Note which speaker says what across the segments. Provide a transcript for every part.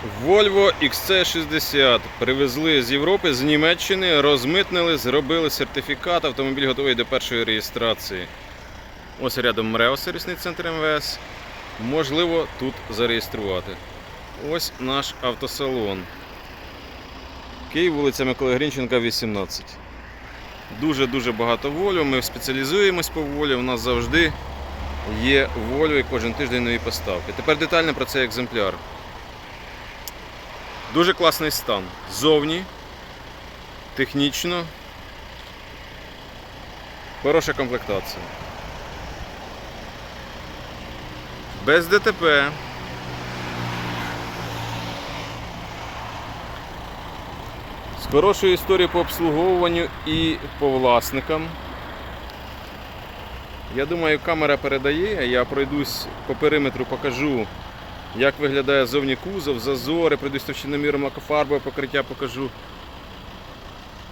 Speaker 1: Volvo XC60 привезли з Європи, з Німеччини, розмитнили, зробили сертифікат. Автомобіль готовий до першої реєстрації. Ось рядом МРЕО, сервісний центр МВС. Можливо тут зареєструвати. Ось наш автосалон. Київ, вулиця Миколи Грінченка, 18. Дуже-дуже багато волю. Ми спеціалізуємось по волі. У нас завжди є волю і кожен тиждень нові поставки. Тепер детально про цей екземпляр. Дуже класний стан. Зовні, технічно. Хороша комплектація. Без ДТП. З хорошою історією по обслуговуванню і по власникам. Я думаю, камера передає, я пройдусь по периметру, покажу, як виглядає зовні кузов, зазори, пройдусь товщиноміром лакофарбове покриття покажу.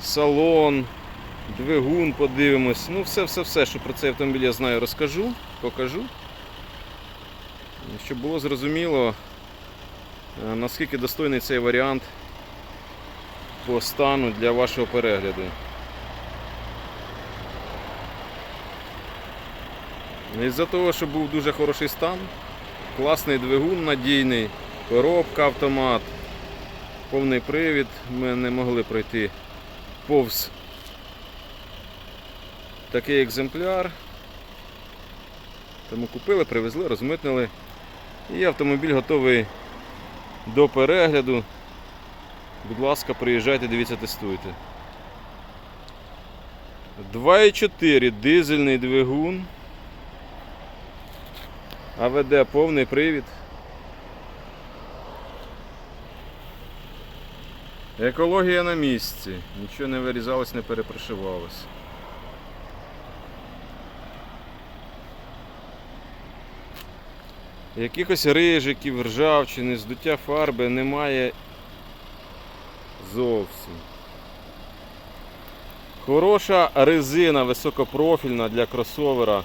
Speaker 1: Салон, двигун подивимось. Ну, все-все-все, що про цей автомобіль я знаю, розкажу, покажу. Щоб було зрозуміло, е, наскільки достойний цей варіант по стану для вашого перегляду. Із-за того, що був дуже хороший стан, класний двигун надійний, коробка автомат, повний привід, ми не могли пройти повз такий екземпляр. Тому купили, привезли, розмитнили. І автомобіль готовий до перегляду. Будь ласка, приїжджайте, дивіться, тестуйте. 2,4 дизельний двигун. АВД повний привід. Екологія на місці. Нічого не вирізалось, не перепрошивалось. Якихось рижиків, ржавчини, здуття фарби немає зовсім. Хороша резина високопрофільна для кросовера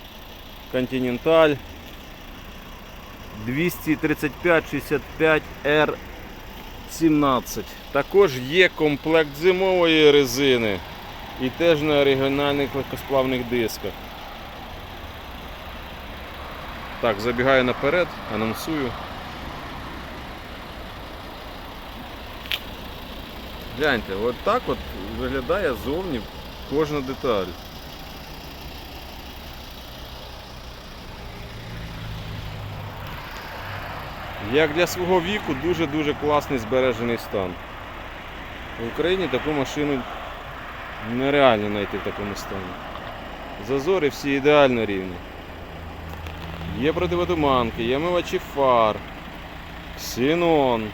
Speaker 1: Continental 235-65 R17. Також є комплект зимової резини і теж на оригінальних легкосплавних дисках. Так, забігаю наперед, анонсую. Гляньте, от так от виглядає зовні кожна деталь. Як для свого віку дуже-дуже класний збережений стан. В Україні таку машину нереально знайти в такому стані. Зазори всі ідеально рівні. Є противотуманки, є мивачі фар, ксенон,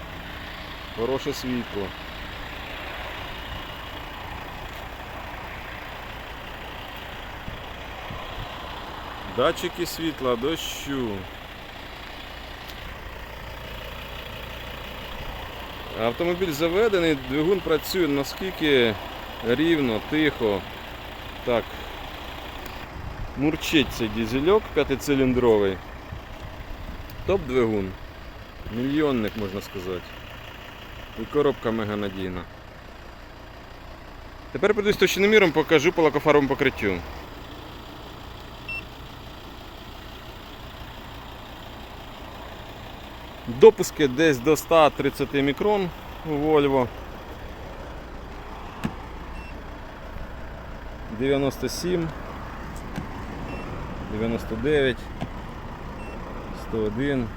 Speaker 1: хороше світло. Датчики світла, дощу. Автомобіль заведений, двигун працює наскільки рівно, тихо. Так. Мурчить цей дізельок п'ятициліндровий. Топ-двигун. Мільйонник, можна сказати. І коробка мега надійна. Тепер прийду з товщиноміром, покажу по лакофарбовому покриттю. Допуски десь до 130 мікрон у Volvo. 97, 99, 101,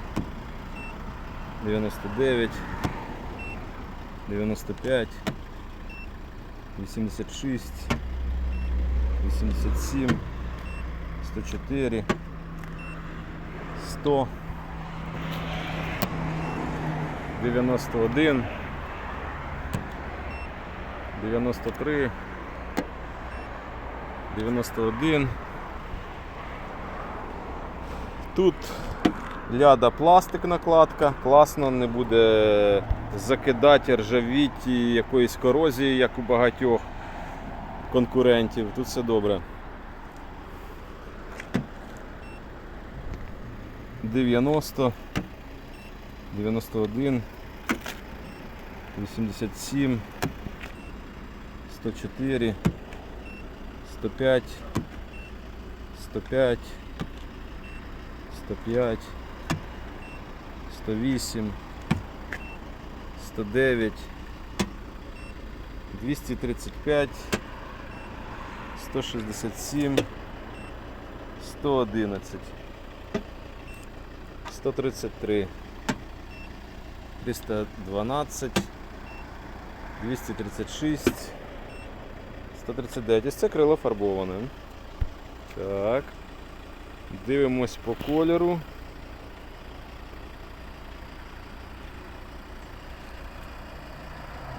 Speaker 1: 99, 95, 86, 87, 104, 100. 91, 93, 91. Тут ляда пластик накладка, класно, не буде закидати, ржавіті, якоїсь корозії, як у багатьох конкурентів. Тут все добре. 90, 91, 87, 104, 105, 105, 105, 108, 109, 235, 167, 111, 133, 312, 236, 139. Ось це крило фарбоване. Так. Дивимось по кольору.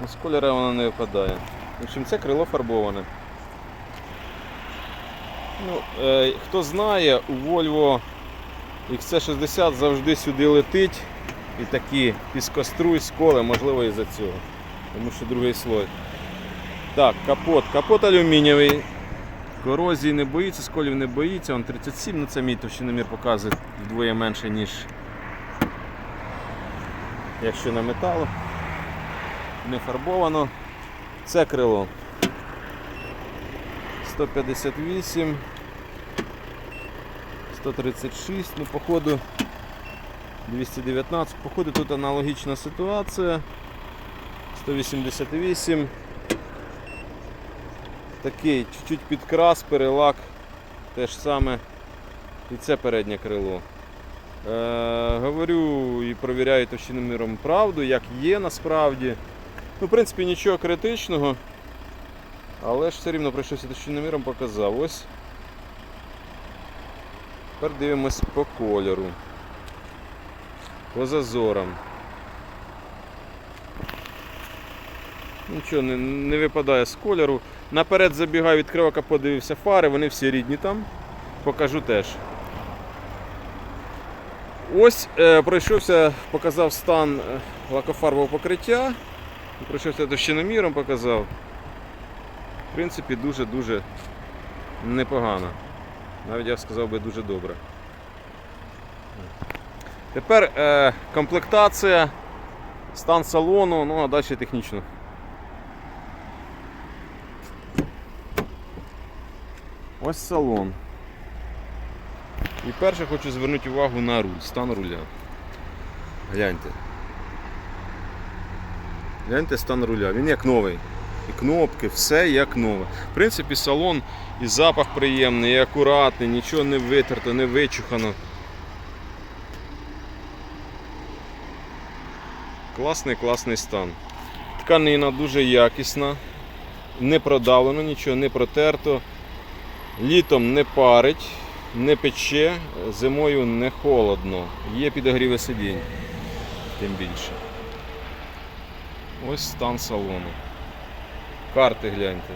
Speaker 1: Ну, з кольора воно не випадає. В общем, це крило фарбоване. Ну, е, хто знає, у Volvo XC60 завжди сюди летить і такі піскоструй, сколи, можливо, із-за цього. Тому що другий слой. Так, капот. Капот алюмінієвий. Корозії не боїться, сколів не боїться. Он 37, ну це мій товщиномір показує вдвоє менше, ніж якщо на металу. Не фарбовано. Це крило. 158, 136, ну походу 219, походу тут аналогічна ситуація. 188. Такий чуть-чуть підкрас, перелак, те ж саме. І це переднє крило. Е, говорю і провіряю товщиноміром правду, як є насправді. Ну, в принципі, нічого критичного. Але ж все рівно пройшовся товщиноміром, показав. Ось. Тепер дивимось по кольору. По зазорам. Нічого не, не випадає з кольору. Наперед забігаю, відкрив капот, дивився фари, вони всі рідні там. Покажу теж. Ось е, пройшовся, показав стан е, лакофарбового покриття. Пройшовся товщиноміром, показав. В принципі, дуже-дуже непогано. Навіть я сказав би дуже добре. Тепер е, комплектація, стан салону, ну а далі технічно. Ось салон. І перше хочу звернути увагу на руль, стан руля. Гляньте. Гляньте стан руля, він як новий. І кнопки, все як нове. В принципі, салон і запах приємний, і акуратний, нічого не витерто, не вичухано. Класний, класний стан. Тканина дуже якісна, не продавлено нічого, не протерто. Літом не парить, не пече, зимою не холодно. Є підогріви сидінь, тим більше. Ось стан салону. Карти гляньте.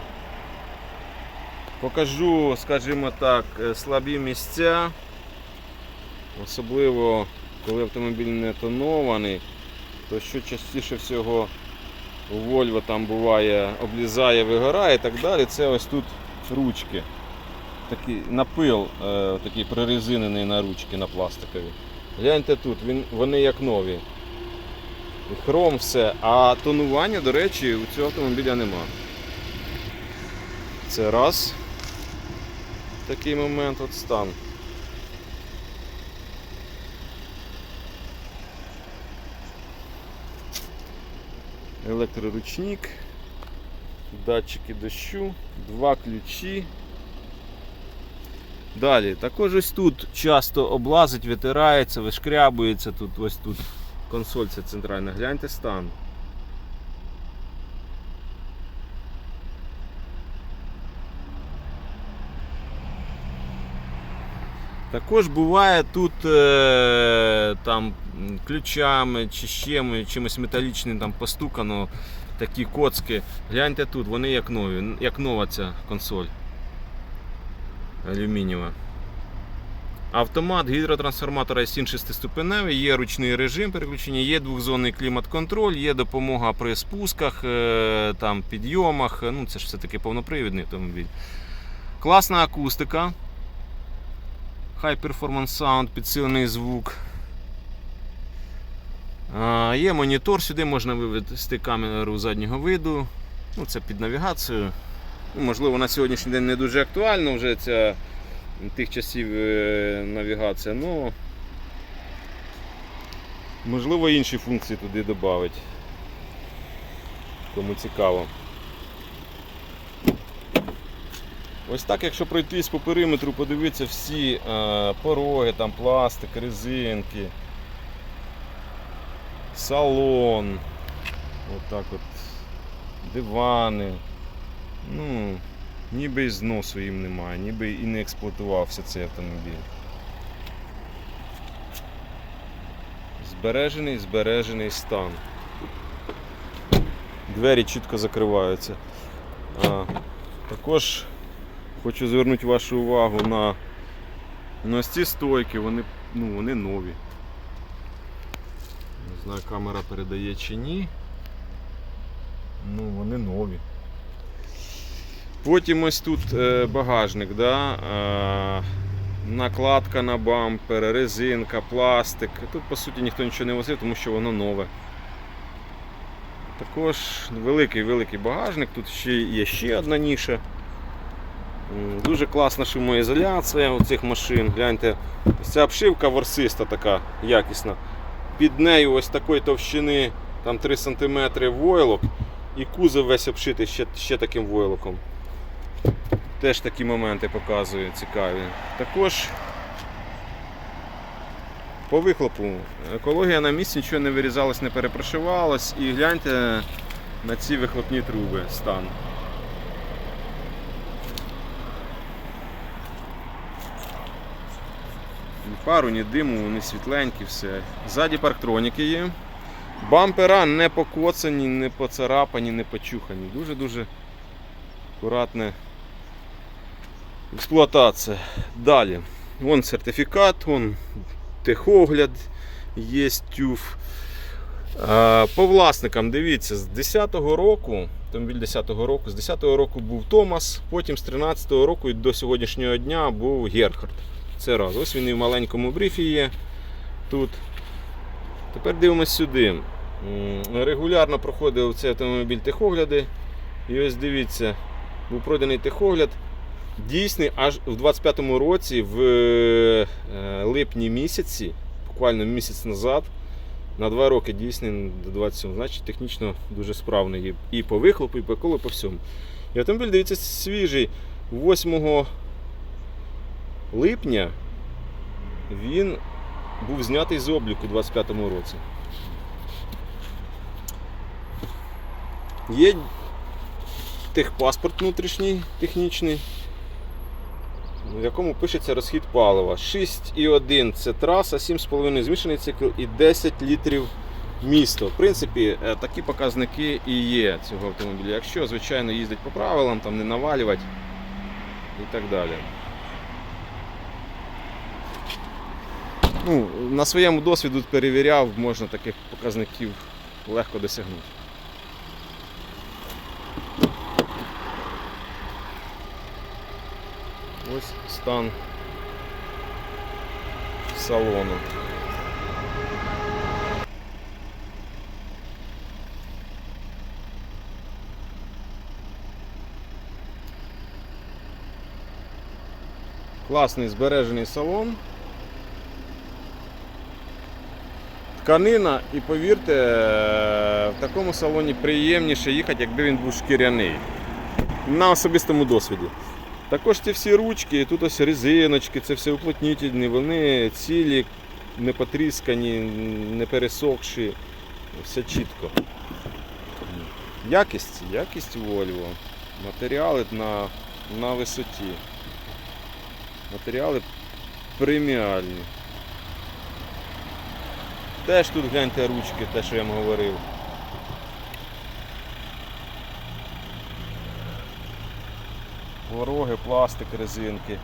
Speaker 1: Покажу, скажімо так, е, слабі місця. Особливо коли автомобіль не тонований, то що частіше всього у Volvo там буває, облізає, вигорає і так далі, це ось тут ручки. Такий напил е, такий прорезинений на ручки на пластикові. Гляньте тут, він, вони як нові. Хром все, а тонування, до речі, у цього автомобіля нема. Це раз. Такий момент от стан. Електроручник, датчики дощу, два ключі. Далі, також ось тут часто облазить, витирається, вишкрябується тут, ось тут консоль ця центральна. Гляньте стан. Також буває тут е, там ключами чи ще чимось металічним там постукано такі коцки. Гляньте тут, вони як нові, як нова ця консоль алюмінієва. Автомат гідротрансформатора S7 шестиступеневий, є ручний режим переключення, є двохзонний клімат-контроль, є допомога при спусках, е, там, підйомах. Ну, це ж все-таки повнопривідний автомобіль. Класна акустика. High Performance Sound, підсилений звук. Є монітор, сюди можна вивести камеру заднього виду. Ну, це під навігацію. Ну, можливо, на сьогоднішній день не дуже актуально вже ця тих часів е, навігація, ну можливо інші функції туди додати. Кому цікаво. Ось так, якщо пройтись по периметру, подивитися всі е, пороги, там пластик, резинки, салон, отак от, дивани. Ну, ніби і зносу їм немає, ніби і не експлуатувався цей автомобіль. Збережений, збережений стан. Двері чітко закриваються. А, також хочу звернути вашу увагу на, на ці стойки, вони, ну, вони нові. Не знаю, камера передає чи ні. Ну, вони нові. Потім ось тут е, багажник, да? е, накладка на бампер, резинка, пластик. Тут по суті ніхто нічого не возив, тому що воно нове. Також великий-великий багажник, тут ще є ще одна ніша. Дуже класна шумоізоляція у цих машин. Гляньте, ця обшивка ворсиста така якісна. Під нею ось такої товщини там 3 см войлок і кузов весь обшитий ще, ще таким войлоком. Теж такі моменти показую цікаві. Також по вихлопу екологія на місці нічого не вирізалось, не перепрошивалось. І гляньте на ці вихлопні труби стан. Пару, ні диму, вони світленькі, все. Ззаді парктроніки є. Бампера не покоцані, не поцарапані, не почухані. Дуже-дуже акуратне експлуатація. Далі. Вон сертифікат, вон техогляд, є тюф. По власникам, дивіться, з 10-го року, автомобіль 10-го року, з 10-го року був Томас, потім з 13-го року і до сьогоднішнього дня був Герхард. Це раз. Ось він і в маленькому брифі є тут. Тепер дивимось сюди. Регулярно проходив цей автомобіль техогляди. І ось дивіться, був пройдений техогляд. Дійсний аж в 25-му році, в е, липні місяці, буквально місяць назад, на 2 роки дійсний до 27. Значить, технічно дуже справний і по вихлопу, і по колу, і по всьому. І автомобіль, дивіться, свіжий. 8 липня він був знятий з обліку у 25-му році. Є техпаспорт внутрішній технічний, в якому пишеться розхід палива. 6,1 це траса, 7,5 змішаний цикл і 10 літрів місто. В принципі, е, такі показники і є цього автомобіля. Якщо, звичайно, їздить по правилам, там не навалювати і так далі. Ну, на своєму досвіду перевіряв, можна таких показників легко досягнути. Ось стан салону. Класний збережений салон. Тканина, і повірте, е, в такому салоні приємніше їхати, якби він був шкіряний. На особистому досвіді. Також ці всі ручки, тут ось резиночки, це все уплотнітельні, вони цілі, не потріскані, не пересохші, все чітко. Якість, якість Volvo. Матеріали на, на висоті. Матеріали преміальні. Теж тут гляньте ручки, те, що я вам говорив. Пороги, пластик, резинки.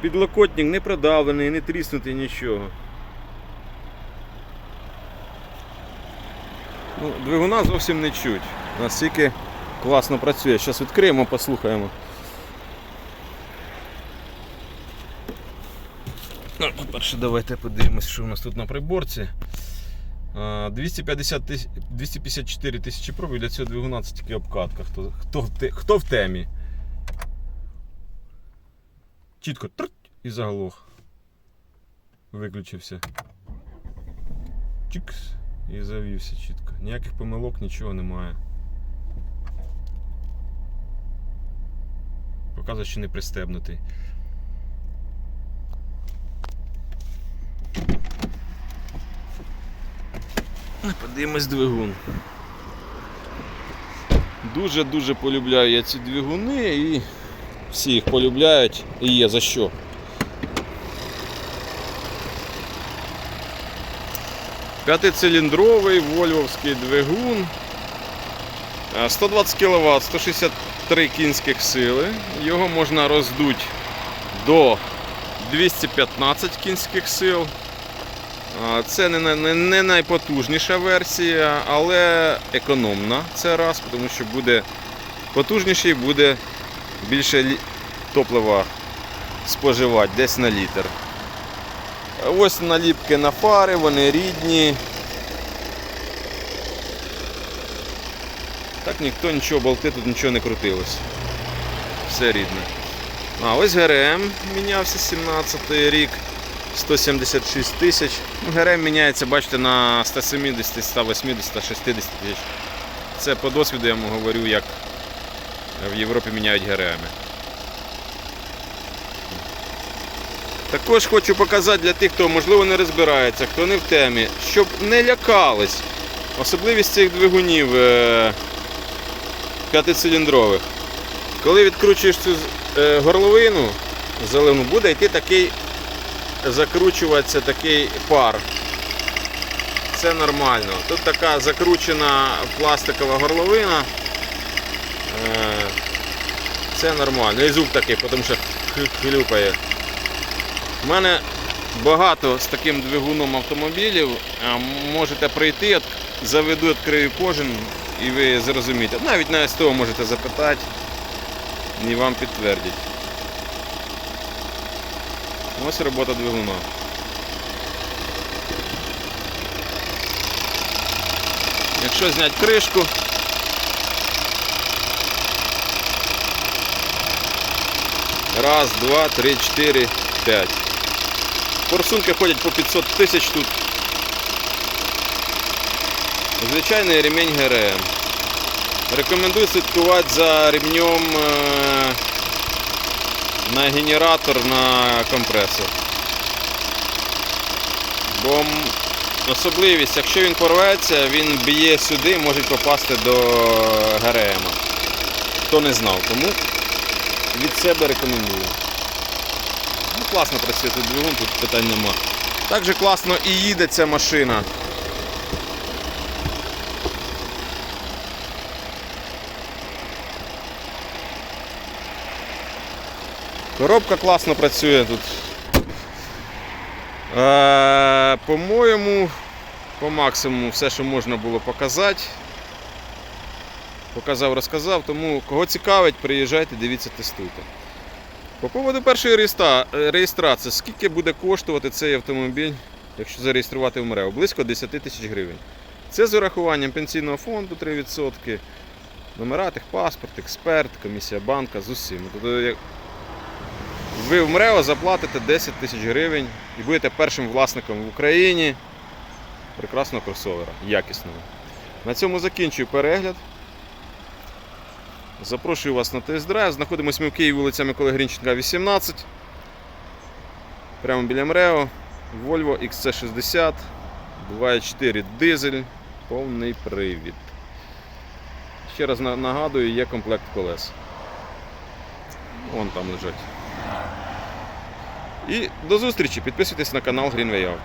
Speaker 1: Підлокотник не продавлений, не тріснутий нічого. Ну, двигуна зовсім не чуть. Настільки класно працює. Зараз відкриємо, послухаємо. Ну, по-перше, давайте подивимось, що у нас тут на приборці. 250 тис... 254 тисячі пробів для цього двигуна це тільки обкатка. Хто, хто, хто в темі? Чітко трт і заглох. Виключився. Чікс. І завівся чітко. Ніяких помилок, нічого немає. Показує, що не пристебнутий. Подивимось двигун. Дуже-дуже полюбляю я ці двигуни і всі їх полюбляють і є за що. П'ятициліндровий вольвовський двигун. Е, 120 кВт, 163 кінських сили. Його можна роздути до 215 кінських сил. Це не найпотужніша версія, але економна це раз, тому що буде потужніший, буде більше топлива споживати, десь на літр. Ось наліпки на фари, вони рідні. Так ніхто нічого болти, тут нічого не крутилось. Все рідне. А ось ГРМ мінявся 17 рік. 176 тисяч. Ну, ГРМ міняється, бачите, на 170, 180, 160 тисяч. Це по досвіду я вам говорю, як в Європі міняють ГРМ. Також хочу показати для тих, хто можливо не розбирається, хто не в темі, щоб не лякались. Особливість цих двигунів е, п'ятициліндрових. Коли відкручуєш цю е, горловину заливну, буде йти такий закручуватися такий пар. Це нормально. Тут така закручена пластикова горловина. Е, Це нормально. І звук такий, тому що хлю- хлюпає. У мене багато з таким двигуном автомобілів. Е, Можете прийти, заведу, відкрию кожен і ви зрозумієте. Навіть на СТО можете запитати і вам підтвердять. Ось робота двигуна. Якщо зняти кришку, раз, два, три, чотири, п'ять. Форсунки ходять по 500 тисяч тут. Звичайний ремінь ГРМ. Рекомендую слідкувати за ремнем е, на генератор на компресор. Бо особливість, якщо він порветься, він б'є сюди, може попасти до ГРМ. Хто не знав, тому від себе рекомендую. Класно працює тут двигун, тут питань нема. Також класно і їде ця машина. Коробка класно працює тут. Е, по-моєму, по максимуму все, що можна було показати. Показав, розказав, тому кого цікавить, приїжджайте, дивіться, тестуйте. По поводу першої е, реєстрації, скільки буде коштувати цей автомобіль, якщо зареєструвати в МРЕО? Близько 10 тисяч гривень. Це з урахуванням пенсійного фонду 3%, номера, паспорт, експерт, комісія банка з усім. Тобто, ви в МРЕО заплатите 10 тисяч гривень і будете першим власником в Україні прекрасного кросовера, якісного. На цьому закінчую перегляд. Запрошую вас на тест-драйв. Знаходимося ми в Києві, вулиця Миколи Грінченка, 18. Прямо біля МРЕО. Volvo XC60, 2.4 дизель, повний привід. Ще раз нагадую, є комплект колес. Вон там лежать. І до зустрічі. Підписуйтесь на канал Greenway Out.